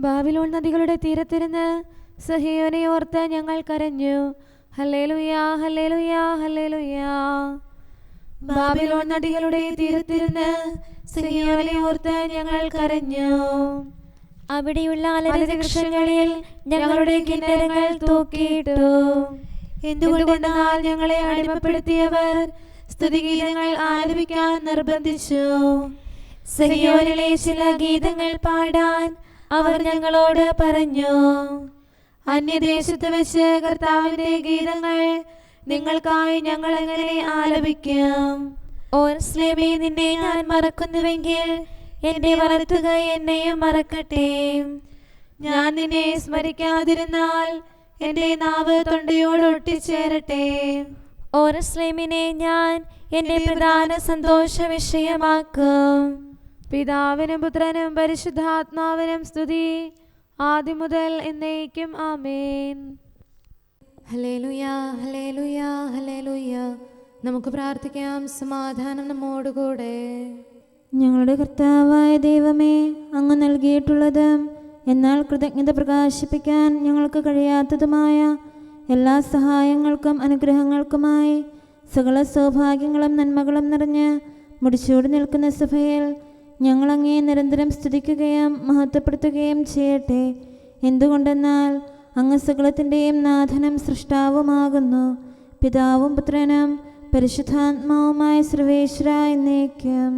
Babylon നദികളുടെ തീരത്തിരുന്ന് സഹിയോനെ ഓർത്ത് ഞങ്ങൾ കരഞ്ഞു. Hallelujah hallelujah hallelujah. ബാബിലോൺ നദികളുടെ തീരത്തിരുന്ന് സഹിയോനെ ഓർത്ത് ഞങ്ങൾ കരഞ്ഞു. അവിടെയുള്ള അലരി വൃക്ഷങ്ങളിൽ ഞങ്ങളുടെ കിന്നരങ്ങൾ തൂക്കിയിട്ടു. എന്തുകൊണ്ടെന്നാൽ ഞങ്ങളെ അടിമപ്പെടുത്തിയവർ സ്തുതിഗീതങ്ങൾ ആലപിക്കാൻ നിർബന്ധിച്ചു. സഹിയോനിലെ ചില ഗീതങ്ങൾ പാടാൻ അവർ ഞങ്ങളോട് പറഞ്ഞു അന്യദേശത്ത് വെച്ച് കർത്താവിന്റെ ഗീതങ്ങൾ നിങ്ങൾക്കായി ഞങ്ങൾ എങ്ങനെ ആലപിക്കും? ഓർസ്ലേമേ നിന്നെ ഞാൻ മറക്കുന്നുവെങ്കിൽ എന്നെ വളർത്തുക എന്നെയും മറക്കട്ടെ. ഞാൻ നിന്നെ സ്മരിക്കാതിരുന്നാൽ എന്റെ നാവ് തൊണ്ടയോട് ഒട്ടിച്ചേരട്ടെ. ഓരസ്ലേമിനെ ഞാൻ എന്റെ പ്രധാന സന്തോഷ വിഷയമാക്കും. പിതാവിനും പുത്രനും പരിശുദ്ധാത്മാവിനും സ്തുതി. ആദ്യം മുതൽ എന്നേക്കും ആമേൻ. ഹല്ലേലൂയാ ഹല്ലേലൂയാ ഹല്ലേലൂയാ. നമുക്ക് പ്രാർത്ഥിക്കാം സമാധാനം നമ്മോടുകൂടെ. ഞങ്ങളുടെ കർത്താവായ ദൈവമേ അങ്ങ് നൽകിയിട്ടുള്ളത് എന്നാൽ കൃതജ്ഞത പ്രകാശിപ്പിക്കാൻ ഞങ്ങൾക്ക് കഴിയാത്തതുമായ എല്ലാ സഹായങ്ങൾക്കും അനുഗ്രഹങ്ങൾക്കുമായി സകല സൗഭാഗ്യങ്ങളും നന്മകളും നിറഞ്ഞ് മുടിച്ചൂടി നിൽക്കുന്ന സഭയിൽ ഞങ്ങൾ അങ്ങേ നിരന്തരം സ്തുതിക്കുകയും മഹത്വപ്പെടുത്തുകയും ചെയ്യട്ടെ. എന്തുകൊണ്ടെന്നാൽ അങ്ങ് സകലത്തിന്റെയും നാഥനും സൃഷ്ടാവുമാകുന്നു. പിതാവും പുത്രനും പരിശുദ്ധാത്മാവുമായ സർവേശ്വര എന്നേക്കും.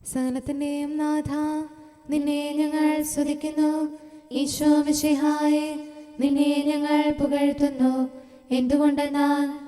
സകലത്തിന്റെയും നാഥ നിന്നെ ഞങ്ങൾ സ്തുതിക്കുന്നു. ഈശോ മിശിഹായെ നിന്നെ ഞങ്ങൾ പുകഴ്ത്തുന്നു. എന്തുകൊണ്ടെന്നാൽ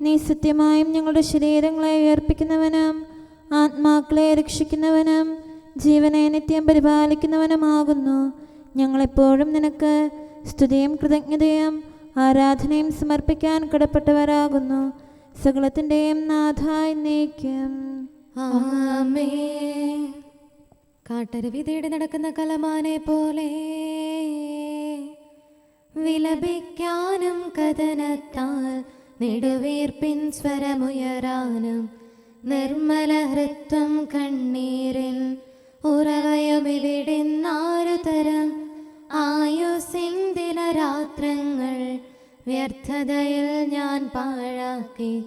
നീ സത്യമായും ഞങ്ങളുടെ ശരീരങ്ങളെ ഉയർപ്പിക്കുന്നവനും ആത്മാക്കളെ രക്ഷിക്കുന്നവനും ജീവനെ നിത്യം പരിപാലിക്കുന്നവനുമാകുന്നു. ഞങ്ങളെപ്പോഴും നിനക്ക് സ്തുതിയും കൃതജ്ഞതയും ആരാധനയും സമർപ്പിക്കാൻ കടപ്പെട്ടവരാകുന്നു. സകലത്തിന്റെയും നാഥായി നീക്കം കാട്ടരുവി നടക്കുന്ന കലമാനെ പോലെ വിലപിക്കാനും കഥനത്താൽ നെടുവീർപ്പിൻ സ്വരമുയരാനും നിർമ്മല ഹൃത്വം കണ്ണീരിൽ ഉറവയുമിവിടുന്നാരു തരം ആയുസിൻ ദിനരാത്രങ്ങൾ വ്യർത്ഥതയിൽ ഞാൻ പാഴാക്കി.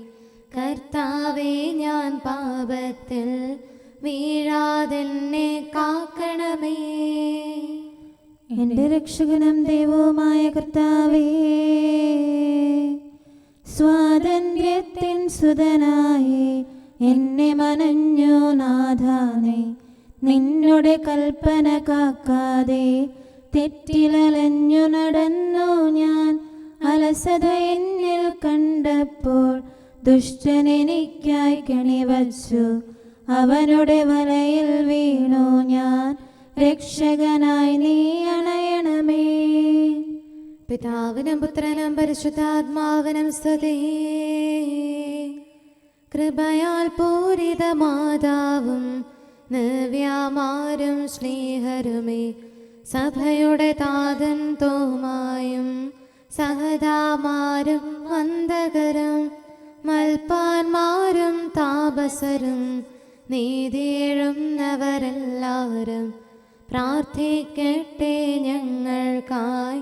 കർത്താവേ ഞാൻ പാപത്തിൽ വീഴാതെന്നെ കാക്കണമേ. എന്റെ രക്ഷകനും ദൈവവുമായ കർത്താവേ. സ്വാതന്ത്ര്യത്തിൻ സുതനായി എന്നെ മനഞ്ഞു നാഥാനെ. നിന്നുടെ കൽപ്പന കാക്കാതെ തെറ്റിലലഞ്ഞു നടന്നു ഞാൻ. അലസത എന്നിൽ കണ്ടപ്പോൾ ദുഷ്ടൻ എനിക്കായി കണിവച്ചു അവനുടെ വലയിൽ വീണു ഞാൻ. രക്ഷകനായി നീ അണയണമേ. പിതാവിനും പുത്രനും പരിശുദ്ധാത്മാവിനും സ്തുതി. കൃപയാൽ പൂരിത മാതാവും നവ്യാമാരും സ്നേഹരുമേ. സഭയുടെ താതൻ തോമായും സഹതാമാരും വന്ദകരും മൽപ്പാന്മാരും താപസരും നീതിയെഴുന്നവരെല്ലാവരും. പ്രാർത്ഥിക്കട്ടെ ഞങ്ങൾക്കായി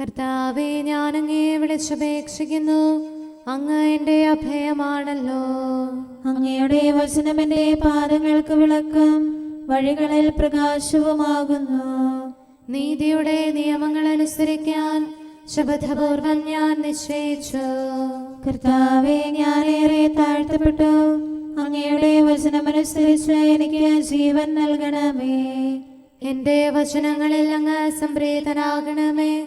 കർത്താവെ ഞാൻ അങ്ങേ വിളിച്ചപേക്ഷിക്കുന്നു. അങ്ങ് എന്റെ അഭയമാണല്ലോ. അങ്ങയുടെ വചനം എന്റെ പാദങ്ങൾക്ക് വിളക്കം വഴികളിൽ പ്രകാശവുമാകുന്നു. നീതിയുടെ നിയമങ്ങൾ അനുസരിക്കാൻ ശബദപൂർവം ഞാൻ നിശ്ചയിച്ചു. കർത്താവെ ഞാനേറെ താഴ്ത്തപ്പെട്ടു. അങ്ങയുടെ വചനമനുസരിച്ച് എനിക്ക് ജീവൻ നൽകണമേ. എന്റെ വചനങ്ങളിൽ അങ്ങ് സംപ്രീതനാകണമേ.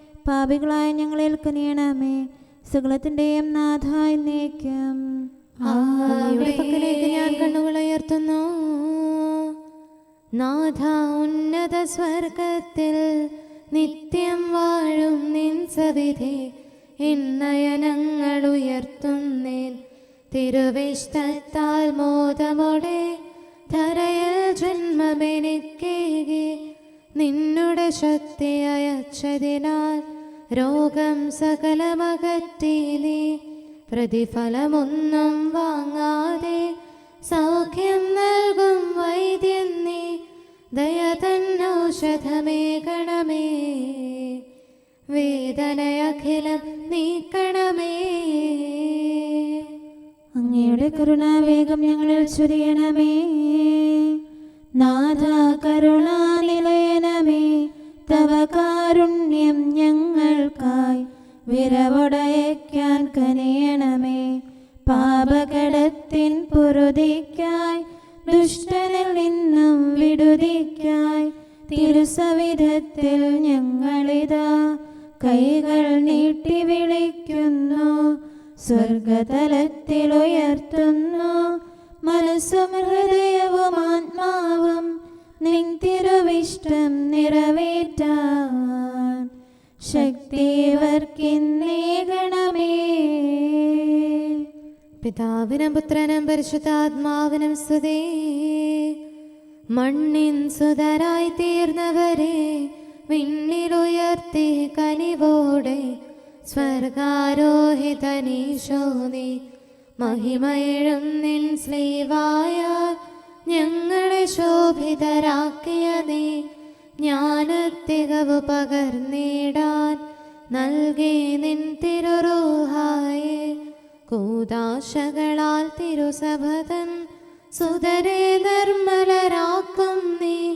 പാപികളായ ഞങ്ങളേൽക്ക് കനിയണമേ സകലത്തിന്റെയും നാഥായി നീക്കം പക്കലേക്ക് ഞാൻ കണ്ണുകൾ ഉയർത്തുന്നു. നാഥ ഉന്നത സ്വർഗത്തിൽ നിത്യം വാഴും നിൻ സവിധി. ഇന്നയനങ്ങൾ ഉയർത്തുന്നേൻ. തിരുവിഷ്ടത്താൽ മോദമോടെ ധരയിൽ ജന്മമെനിക്കേകി. നിന്നുടെ ശക്തി അയച്ചതിനാൽ രോഗം സകലമകറ്റീലേ പ്രതിഫലമൊന്നും വാങ്ങാതെ സൗഖ്യം നൽകും വൈദ്യൻ നീ. ദയ വേദനയഖിലം നീക്കണമേ. അങ്ങയുടെ കരുണാവേഗം ഞങ്ങളിൽ ചൊരിയണമേ. നാഥ കരുണാനിലയനമേ തവ കാരുണ്യം ഞങ്ങൾക്കായി വിരവടയക്കാൻ കനിയണമേ. പാപകടത്തിൻ പൊറുതിക്കായി ദുഷ്ടനിൽ നിന്നും വിടുതിക്കായി തിരുസവിധത്തിൽ ഞങ്ങളിതാ കൈകൾ നീട്ടി വിളിക്കുന്നു സ്വർഗതലത്തിൽ ഉയർത്തുന്നു മനസ്സും ഹൃദയവും ആത്മാവും നിൻ തിരുവിഷ്ടം നിറവേറ്റാൻ പിതാവിനും പുത്രനും പരിശുദ്ധാത്മാവിനും സ്തുതി. മണ്ണിൻ സുതരായി തീർന്നവരെ വിണ്ണിലുയർത്തി കനിവോടെ സ്വർഗാരോഹിതനീശോനി മഹിമയിഴും നിൻ സ്ലീവായ ഞങ്ങളെ ശോഭിതരാക്കിയ നീ ജ്ഞാനത്തികവ് പകർന്നിടാൻ നൽകി നിൻ തിരുറൂഹായെ. കൂതാശകളാൽ തിരുസഭതൻ സുതരെ നിർമ്മലരാക്കും നീ.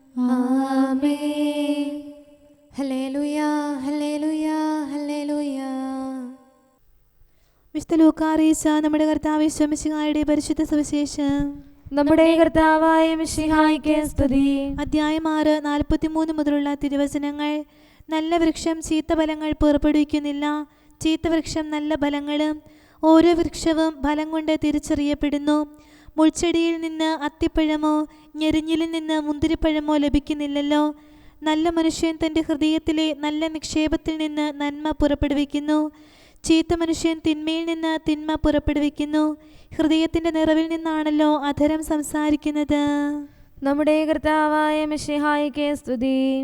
വിശുദ്ധ ലൂക്കാറീച്ച നമ്മുടെ കർത്താവ് ശമിശിഹായുടെ പരിശുദ്ധ സവിശേഷം. നമ്മുടെ കർത്താവായ മിശിഹായിക്ക് സ്തുതി. അധ്യായം ആറ് നാൽപ്പത്തിമൂന്ന് മുതലുള്ള തിരുവചനങ്ങൾ. നല്ല വൃക്ഷം ചീത്ത ഫലങ്ങൾ പുറപ്പെടുവിക്കുന്നില്ല. ചീത്ത വൃക്ഷം നല്ല ഫലങ്ങളും ഓരോ വൃക്ഷവും ഫലം കൊണ്ട് തിരിച്ചറിയപ്പെടുന്നു. മുൾച്ചെടിയിൽ നിന്ന് അത്തിപ്പഴമോ ഞെരിഞ്ഞിലിൽ നിന്ന് മുന്തിരിപ്പഴമോ ലഭിക്കുന്നില്ലല്ലോ. നല്ല മനുഷ്യൻ തന്റെ ഹൃദയത്തിലെ നല്ല നിക്ഷേപത്തിൽ നിന്ന് നന്മ പുറപ്പെടുവിക്കുന്നു. ചീത്ത മനുഷ്യൻ തിന്മയിൽ നിന്ന് തിന്മ പുറപ്പെടുവിക്കുന്നു. ഹൃദയത്തിന്റെ നിറവിൽ നിന്നാണല്ലോ അധരം സംസാരിക്കുന്നത്. നമ്മുടെ കർത്താവായ മിശിഹായിക്ക് സ്തുതി.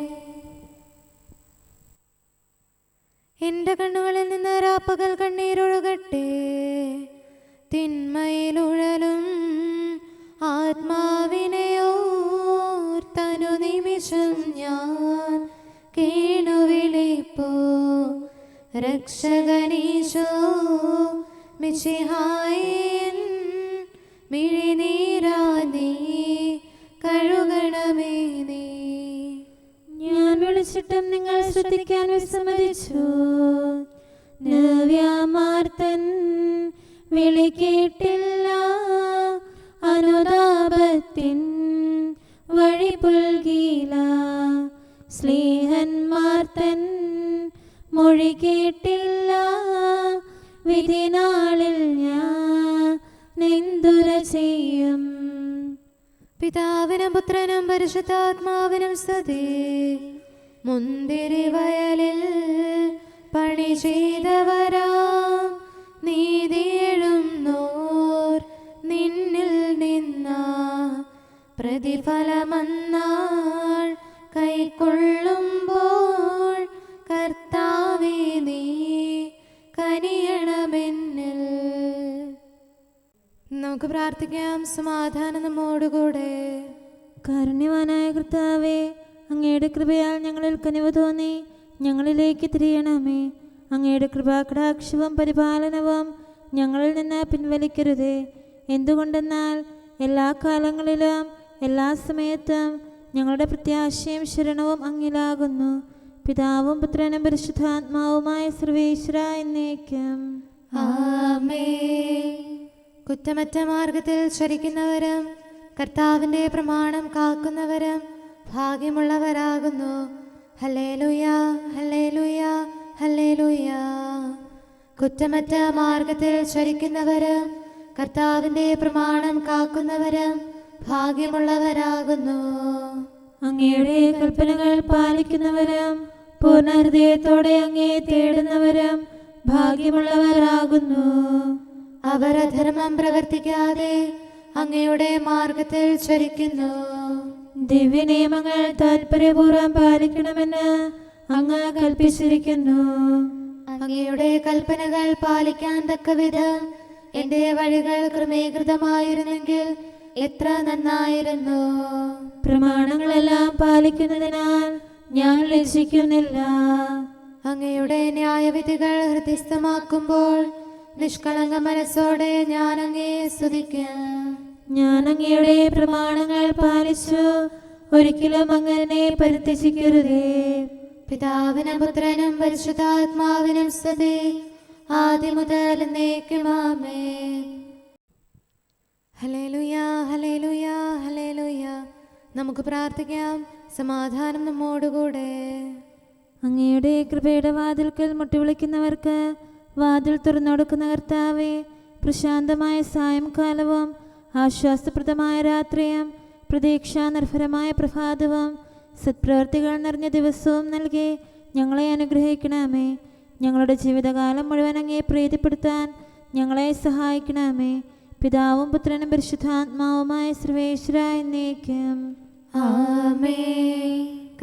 എന്റെ കണ്ണുകളിൽ നിന്ന് രാപ്പകൽ കണ്ണീരൊഴുകട്ടെ തിന്മയിലുഴലും ആത്മാവിനെയോർത്തനു നിമിഷം ഞാൻ കേണുവിളിപ്പോ രക്ഷകനീശോ മിശിഹായൻ മിഴിനീരാ ഞാൻ വിളിച്ചിട്ടും നിങ്ങൾ ശ്രദ്ധിക്കാൻ വിസമ്മതിച്ചു. നവ്യാമാർത്തൻ വിളി അനുതാപത്തിൻ വഴി പുൽകീല സ്നേഹന്മാർത്തൻ മൊഴി കേട്ടില്ല. വിധിനാളിൽ ഞാൻ നിന്തുര ചെയ്യും. പിതാവിനും പുത്രനും പരിശുദ്ധാത്മാവിനും സതേ മുന്തിരി വയലിൽ പണി ചെയ്തവരാ. നീതിയെഴും നോർ നിന്നിൽ നിന്ന പ്രതിഫലമന്നാൾ കൈക്കൊള്ളുമ്പോൾ കർത്താവേ നീ കനിയണമെന്നിൽ. നമുക്ക് പ്രാർത്ഥിക്കാം. സമാധാനം നമ്മോടുകൂടെ. കാരുണ്യവാനായ കർത്താവേ അങ്ങയുടെ കൃപയാൽ ഞങ്ങളിൽ കനിവ് തോന്നി ഞങ്ങളിലേക്ക് തിരിയണമേ. അങ്ങയുടെ കൃപാകടാക്ഷവും പരിപാലനവും ഞങ്ങളിൽ നിന്ന് പിൻവലിക്കരുതേ. എന്തുകൊണ്ടെന്നാൽ എല്ലാ കാലങ്ങളിലും എല്ലാ സമയത്തും ഞങ്ങളുടെ പ്രത്യാശയും ശരണവും അങ്ങിലാകുന്നു. പിതാവും പുത്രനും പരിശുദ്ധാത്മാവുമായ സർവേശ്വര എന്നേക്കും. കുറ്റമറ്റ മാർഗത്തിൽ ചരിക്കുന്നവരും കർത്താവിന്റെ പ്രമാണം കാക്കുന്നവരും ഭാഗ്യമുള്ളവരാകുന്നു. കുറ്റമറ്റ മാർഗത്തിൽ ചരിക്കുന്നവര് കർത്താവിന്റെ പ്രമാണം കാക്കുന്നവര് ഭാഗ്യമുള്ളവരാകുന്നു. അങ്ങയുടെ കൽപ്പനകൾ പാലിക്കുന്നവരും പൂർണ ഹൃദയത്തോടെ അങ്ങയെ തേടുന്നവരും ഭാഗ്യമുള്ളവരാകുന്നു. അവർ അധർമ്മം പ്രവർത്തിക്കാതെ അങ്ങയുടെ മാർഗത്തിൽ ചരിക്കുന്നു. ദിവ്യനിയമങ്ങൾ താൽപര്യപൂർവം പാലിക്കണമെന്ന് അങ്ങ് കൽപ്പിച്ചിരിക്കുന്നു. അങ്ങയുടെ കൽപ്പനകൾ പാലിക്കാൻ തക്കവിധം എന്റെ വഴികൾ ക്രമീകൃതമായിരുന്നെങ്കിൽ എത്ര നന്നായിരുന്നു. പ്രമാണങ്ങളെല്ലാം പാലിക്കുന്നതിനാൽ ഞാൻ ലജിക്കുന്നില്ല അങ്ങയുടെ ന്യായവിധികൾ ഹൃദയസ്ഥമാക്കുമ്പോൾ നിഷ്കളങ്ക മനസ്സോടെ ഞാൻ അങ്ങയെ സ്തുതിക്കാം. ഞാൻ അങ്ങയുടെ പ്രമാണങ്ങൾ പാലിച്ചു ഒരിക്കലും അങ്ങനെ പരിത്യജിക്കരുതേ. പിതാവിനും പുത്രനും പരിശുദ്ധാത്മാവിനും സ്ഥിതി ആദ്യം മുതൽ എന്നേക്കുമാമേ. Hallelujah hallelujah hallelujah. നമുക്ക് പ്രാർത്ഥിക്കാം. സമാധാനം നമ്മോടുകൂടെ. അങ്ങയുടെ കൃപയുടെ വാതിൽക്കൽ മുട്ടിവിളിക്കുന്നവർക്ക് വാതിൽ തുറന്നുകൊടുക്കുന്ന കർത്താവെ പ്രശാന്തമായ സായംകാലവും ആശ്വാസപ്രദമായ രാത്രിയും പ്രതീക്ഷാനിർഭരമായ പ്രഭാതവും സത്പ്രവർത്തികൾ നിറഞ്ഞ ദിവസവും നൽകി ഞങ്ങളെ അനുഗ്രഹിക്കണമേ. ഞങ്ങളുടെ ജീവിതകാലം മുഴുവൻ അങ്ങേ പ്രീതിപ്പെടുത്താൻ ഞങ്ങളെ സഹായിക്കണമേ. പിതാവും പുത്രനും പരിശുദ്ധാത്മാവുമായ സർവേശ്വര എന്നേക്കും. ആമേ.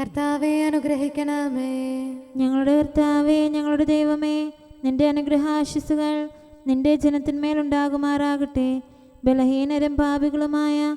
കർത്താവെ അനുഗ്രഹിക്കണമേ. ഞങ്ങളുടെ കർത്താവേ ഞങ്ങളുടെ ദൈവമേ നിന്റെ അനുഗ്രഹാശിസുകൾ നിന്റെ ജനത്തിന്മേലുണ്ടാകുമാറാകട്ടെ ബലഹീനരും പാപികളുമായ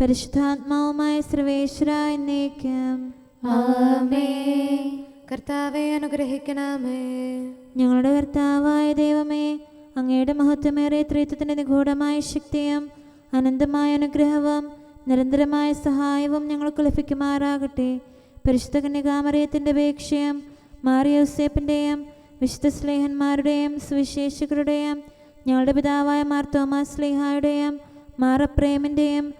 പരിശുദ്ധാത്മാവുമായ സർവേശ്വര എന്നേക്കും. കർത്താവെ അനുഗ്രഹിക്കണമേ. ഞങ്ങളുടെ കർത്താവായ ദൈവമേ അങ്ങയുടെ മഹത്വമേറിയ ത്രിത്വത്തിന്റെ നിഗൂഢമായ ശക്തിയും അനന്തമായ അനുഗ്രഹവും നിരന്തരമായ സഹായവും ഞങ്ങൾക്ക് ലഭിക്കുമാറാകട്ടെ. പരിശുദ്ധ കന്യകാമറിയത്തിന്റെ അപേക്ഷയും മാറിയോസേപ്പിന്റെയും വിശുദ്ധ സ്ലേഹന്മാരുടെയും സുവിശേഷകരുടെയും ഞങ്ങളുടെ പിതാവായ മാർ തോമസ് സ്ലേഹായുടെയും മാറപ്രേമിന്റെയും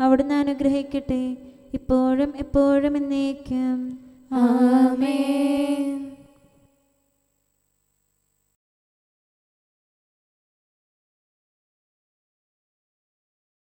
അവിടുന്ന് അനുഗ്രഹിക്കട്ടെ. ഇപ്പോഴും എപ്പോഴും എന്നേക്കും. ആമേൻ.